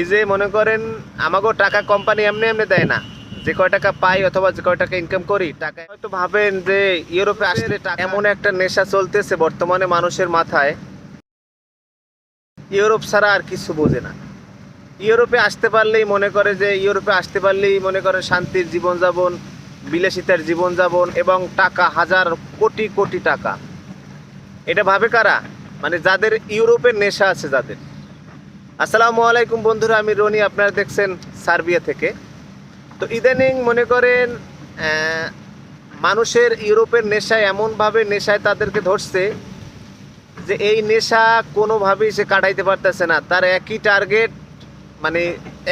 এই যে মনে করেন আমাকেও টাকা কোম্পানি এমনি এমনি দেয় না। যে কয় টাকা পাই অথবা যে কয় টাকা ইনকাম করি টাকা হয়তো ভাবেন যে ইউরোপে আসলে টাকা এমন একটা নেশা চলতেছে বর্তমানে মানুষের মাথায়। ইউরোপ ছাড়া আর কিছু বোঝে না। ইউরোপে আসতে পারলেই মনে করে যে ইউরোপে আসতে পারলেই মনে করে শান্তির জীবনযাপন, বিলাসিতার জীবনযাপন এবং টাকা, হাজার কোটি কোটি টাকা। এটা ভাবে কারা? মানে যাদের ইউরোপের নেশা আছে, যাদের। আসসালামু আলাইকুম বন্ধুরা, আমি রনি, আপনারা দেখছেন সার্বিয়া থেকে। তো ইদানিং মনে করেন মানুষের ইউরোপের নেশায় এমনভাবে নেশায় তাদেরকে ধরছে যে এই নেশা কোনোভাবেই সে কাটাইতে পারতেছে না। তার একই টার্গেট মানে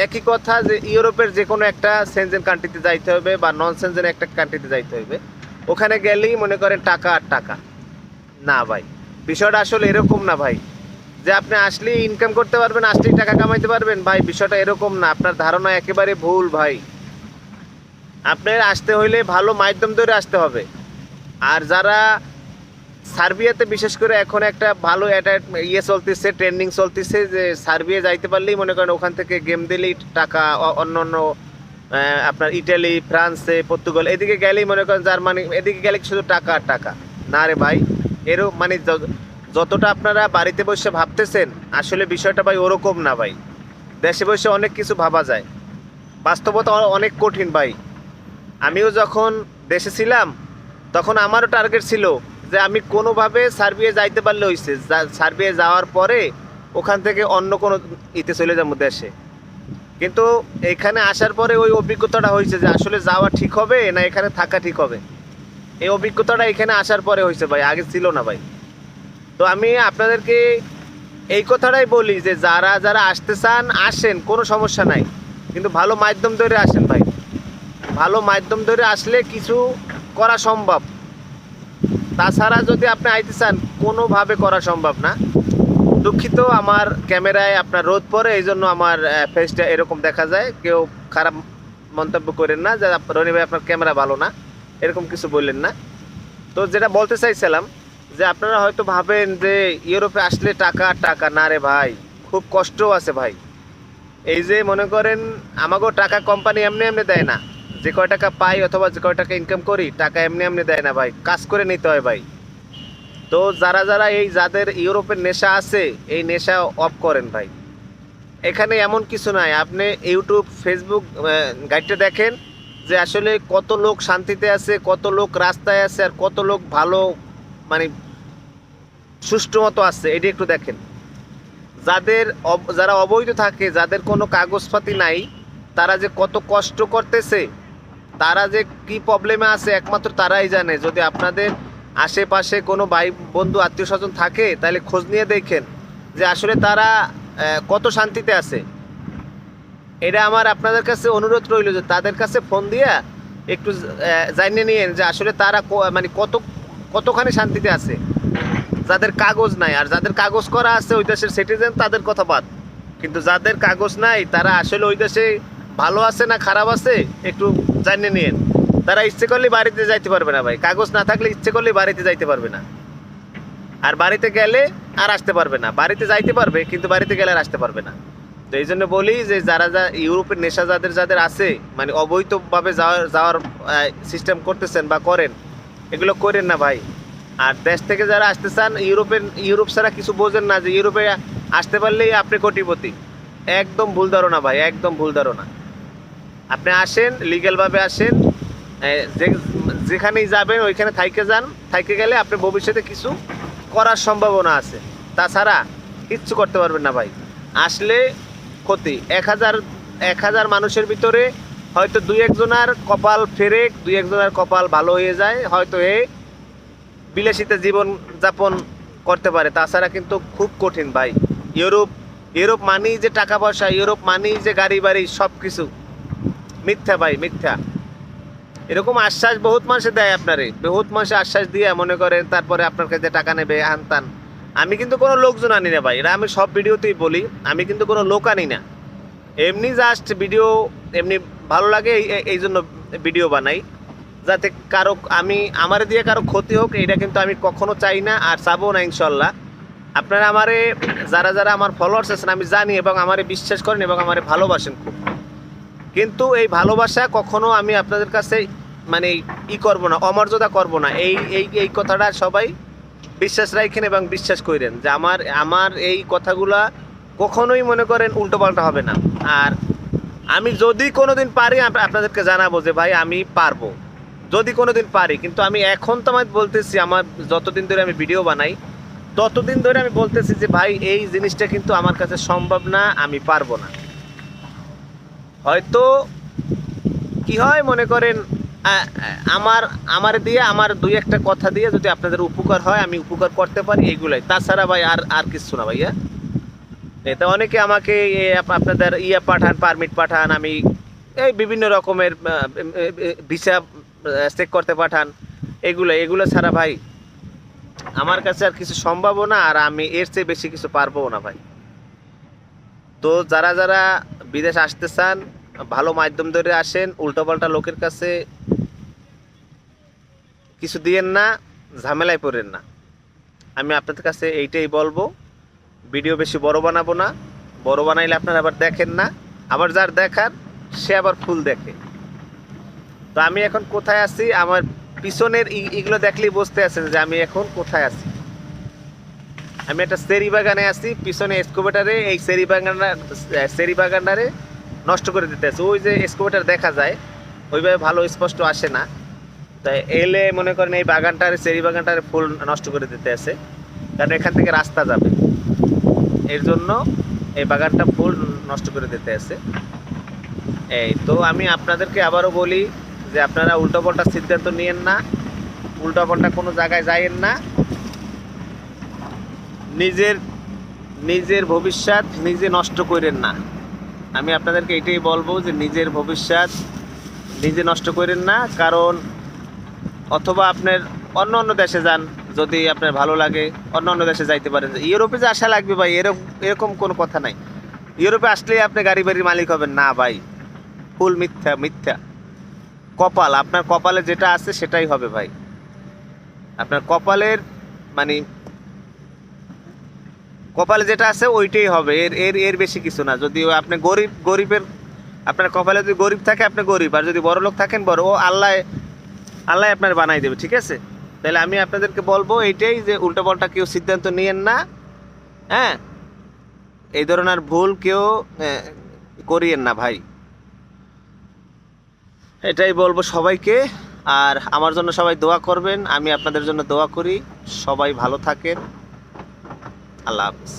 একই কথা যে ইউরোপের যে কোনো একটা সেনজেন কান্ট্রিতে যাইতে হবে বা নন সেনজেন একটা কান্ট্রিতে যাইতে হবে। ওখানে গেলেই মনে করেন টাকা আর টাকা। না ভাই, বিষয়টা আসলে এরকম না ভাই। যে আপনি আসলেই ইনকাম করতে পারবেন, আসলেই টাকা কামাইতে পারবেন, ভাই, বিষয়টা এরকম না। আপনার ধারণা একেবারে ভুল, ভাই। আপনার আসতে হইলে ভালো মাধ্যম ধরে আসতে হবে। আর যারা সার্বিয়াতে, বিশেষ করে এখন একটা ভালো একটা ইয়ে চলতেছে ট্রেন্ডিং চলতেছে, যে সার্বিয়া যাইতে পারলেই মনে করেন ওখান থেকে গেম দিলেই টাকা অন্য অন্য আপনার ইটালি ফ্রান্সে পর্তুগাল এদিকে গেলেই মনে করেন জার্মানি এদিকে গেলে শুধু টাকা আর টাকা? না রে ভাই, এরও মানে যতটা আপনারা বাড়িতে বসে ভাবতেছেন, আসলে বিষয়টা ভাই ওরকম না ভাই। দেশে বসে অনেক কিছু ভাবা যায়। বাস্তবতা অনেক কঠিন ভাই। আমিও যখন দেশে ছিলাম, তখন আমারও টার্গেট ছিল যে আমি কোনোভাবে সার্বিয়া যাইতে পারলে হয়েছে সার্বিয়া যাওয়ার পরে ওখান থেকে অন্য কোনো ইতে চলে যাব দেশে। কিন্তু এখানে আসার পরে ওই অভিজ্ঞতাটা হয়েছে যে আসলে যাওয়া ঠিক হবে না এখানে থাকা ঠিক হবে। এই অভিজ্ঞতাটা এখানে আসার পরে হয়েছে ভাই, আগে ছিল না ভাই। তো আমি আপনাদেরকে এই কথাটাই বলি যে যারা যারা আসতে চান, আসেন, কোনো সমস্যা নাই। কিন্তু ভালো মাধ্যম ধরে আসেন ভাই। ভালো মাধ্যম ধরে আসলে কিছু করা সম্ভব। তাছাড়া যদি আপনি আইতে চান, কোনোভাবে করা সম্ভব না। দুঃখিত, আমার ক্যামেরায় আপনার রোদ পড়ে এই জন্য আমার ফেসটা এরকম দেখা যায়। কেউ খারাপ মন্তব্য করেন না। যে, রনি ভাই, আপনার ক্যামেরা ভালো না। এরকম কিছু বললেন না। তো যেটা বলতে চাইছিলাম যে আপনারা হয়তো ভাবেন যে ইউরোপে আসলে টাকা টাকা না রে ভাই, খুব কষ্টও আছে ভাই। এই যে মনে করেন আমাকেও টাকা কোম্পানি এমনি এমনি দেয় না। যে কয় টাকা পাই অথবা যে কয় টাকা ইনকাম করি, টাকা এমনি এমনি দেয় না ভাই, কাজ করে নিতে হয় ভাই। তো যারা যারা এই যাদের ইউরোপের নেশা আছে, এই নেশা অফ করেন ভাই। এখানে এমন কিছু নাই, আপনি ইউটিউব ফেসবুক গাইডটা দেখেন যে আসলে কত লোক শান্তিতে আছে, কত লোক রাস্তায় আছে আর কত লোক ভালো মানে সুষ্ঠু মতো আছে, এটি একটু দেখেন। যাদের যারা অবৈধ থাকে, যাদের কোনো কাগজপাতি নাই, তারা যে কত কষ্ট করতেছে, তারা যে কি প্রবলেমে আছে, একমাত্র তারাই জানে। যদি আপনাদের আশেপাশে কোনো ভাই বন্ধু, আত্মীয় স্বজন থাকে, তাহলে খোঁজ নিয়ে দেখেন যে আসলে তারা কত শান্তিতে আছে। এটা আমার আপনাদের কাছে অনুরোধ রইল যে তাদের কাছে ফোন দিয়া একটু জানিয়ে নিয়েন যে আসলে তারা মানে কত কতখানি শান্তিতে আছে? যাদের কাগজ নাই, আর যাদের কাগজ করা আছে ওই দেশের সিটিজেন তাদের কথা বাদ। কিন্তু যাদের কাগজ নাই, তারা আসলে ওই দেশে ভালো আছে না খারাপ আছে, একটু জানিয়ে নিয়েন। তারা ইচ্ছে করলে বাড়িতে যাইতে পারবে না ভাই। কাগজ না থাকলে ইচ্ছে করলে বাড়িতে যাইতে পারবে না। আর বাড়িতে গেলে আর আসতে পারবে না। বাড়িতে যাইতে পারবে, কিন্তু বাড়িতে গেলে আর আসতে পারবে না। তো এই জন্য বলি যে, যারা যা ইউরোপের নেশা যাদের যাদের আছে মানে অবৈধভাবে যাওয়ার যাওয়ার সিস্টেম করতেছেন বা করেন এগুলো করেন না ভাই। আর দেশ থেকে যারা আসতে চান, ইউরোপের, ইউরোপ ছাড়া কিছু বোঝেন না যে ইউরোপে আসতে পারলেই আপনি কোটিপতি। একদম ভুল ধারণা ভাই, একদম ভুল ধারণা। আপনি আসেন লিগ্যালভাবে আসেন যেখানেই যাবেন, ওইখানে থাইকে যান। থাইকে গেলে আপনি ভবিষ্যতে কিছু করার সম্ভাবনা আছে। তাছাড়া কিচ্ছু করতে পারবেন না ভাই। আসলে ক্ষতি। এক হাজার এক হাজার মানুষের ভিতরে হয়তো দুই একজনের কপাল ফেরে দুই একজনের কপাল ভালো হয়ে যায়, হয়তো এ বিলাসিতা জীবন যাপন করতে পারে। তাছাড়া কিন্তু খুব কঠিন ভাই। ইউরোপ ইউরোপ মানেই যে টাকা পয়সা, ইউরোপ মানেই যে গাড়ি বাড়ি সব কিছু মিথ্যা ভাই, মিথ্যা। এরকম আশ্বাস বহুত মানুষে দেয় আপনারে। বহুত মানুষে আশ্বাস দিয়ে মনে করেন, তারপরে আপনার কাছে টাকা নেবে, হান তান। আমি কিন্তু কোনো লোকজন আনি না ভাই। এটা আমি সব ভিডিওতেই বলি, আমি কিন্তু কোনো লোক আনি না। এমনি জাস্ট ভিডিও এমনি ভালো লাগে এই- জন্য ভিডিও বানাই। যাতে কারও আমি, আমার দিয়ে কারও ক্ষতি হোক এটা কিন্তু আমি কখনো চাই না আর চাবো না, ইনশাল্লাহ। আপনারা আমারে, যারা যারা আমার ফলোয়ার্স আছেন, আমি জানি এবং আমারে বিশ্বাস করেন এবং আমারে ভালোবাসেন খুব। কিন্তু এই ভালোবাসা কখনো আমি আপনাদের কাছে মানে ই করব না, অমর্যাদা করব না। এই এই এই কথাটা সবাই বিশ্বাস রাখেন এবং বিশ্বাস করেন যে আমার আমার এই কথাগুলা কখনোই মনে করেন উল্টোপাল্টা হবে না। আর আমি যদি কোনোদিন পারি আপনাদেরকে জানাব যে, ভাই, আমি পারব। যদি কোনোদিন পারি, কিন্তু আমি এখন তো আমার বলতেছি, আমার যতদিন ধরে আমি ভিডিও বানাই, ততদিন ধরে আমি বলতেছি যে, ভাই, এই জিনিসটা কিন্তু আমার কাছে সম্ভব না, আমি পারব না। হয়তো কি হয়, মনে করেন আমার আমার দিয়ে, আমার দুই একটা কথা দিয়ে যদি আপনাদের উপকার হয়, আমি উপকার করতে পারি এইগুলাই তাছাড়া ভাই, আর আর কিছু না ভাইয়া। এটা অনেকে আমাকে আপনাদের ইয়ে পাঠান পারমিট পাঠান, আমি এই বিভিন্ন রকমের ভিসা চেক করতে পাঠান। এগুলো এগুলো ছাড়া ভাই, আমার কাছে আর কিছু সম্ভবও না, আর আমি এর চেয়ে বেশি কিছু পারব না ভাই। তো যারা যারা বিদেশ আসতে চান, ভালো মাধ্যম ধরে আসেন, উল্টোপাল্টা লোকের কাছে কিছু দিয়েন না, ঝামেলায় পড়েন না। আমি আপনাদের কাছে এইটাই বলব। ভিডিও বেশি বড় বানাবো না। বড় বানাইলে আপনারা আবার দেখেন না। আবার যার দেখার, সে আবার ফুল দেখে। তো আমি এখন কোথায় আছি? আমার পিছনের এগুলো দেখলেই বুঝতে আছেন যে আমি এখন কোথায় আছি। আমি একটা সেরি বাগানে আছি, পিছনে এসকোভেটারে এই সেরি বাগানটা সেরি বাগানটারে নষ্ট করে দিতে আছে। ওই যে এসকোভেটার দেখা যায়, ওইভাবে ভালো স্পষ্ট আসে না। তাই এলে মনে করেন এই বাগানটার, সেরি বাগানটার ফুল নষ্ট করে দিতে আছে। কারণ এখান থেকে রাস্তা যাবে। এর জন্য এই বাগানটা ফুল নষ্ট করে দিতে আছে। এই তো আমি আপনাদেরকে আবারও বলি যে আপনারা উল্টোপাল্টা সিদ্ধান্ত নিয়েন না উল্টোপাল্টা কোনো জায়গায় যাইয়েন না। নিজের নিজের ভবিষ্যৎ নিজে নষ্ট করেন না। আমি আপনাদেরকে এটাই বলব যে নিজের ভবিষ্যৎ নিজে নষ্ট করেন না, কারণ অথবা আপনার অন্য অন্য দেশে যান যদি আপনার ভালো লাগে অন্য অন্য দেশে যাইতে পারেন। ইউরোপে যে আসা লাগবে ভাই এরকম এরকম কোনো কথা নাই। ইউরোপে আসলেই আপনি গাড়ি বাড়ির মালিক হবেন না ভাই। ফুল মিথ্যা মিথ্যা। কপাল, আপনার কপালে যেটা আছে সেটাই হবে ভাই। আপনার কপালের মানে কপালে যেটা আছে ওইটাই হবে। এর এর এর বেশি কিছু না। যদি আপনি গরিব, গরিবের, আপনার কপালে যদি গরিব থাকে, আপনি গরিব। আর যদি বড় লোক থাকেন, বড়, ও আল্লাহ আল্লাহ আপনার বানাই দেবে, ঠিক আছে? তাহলে আমি আপনাদেরকে বলব এইটাই যে উল্টোপাল্টা কেউ সিদ্ধান্ত নিয়েন না হ্যাঁ? এই ধরনের ভুল কেউ করিয়েন না ভাই। এটাই বলব সবাইকে, আর আমার জন্য সবাই দোয়া করবেন, আমি আপনাদের জন্য দোয়া করি, সবাই ভালো থাকেন, আল্লাহ হাফিজ।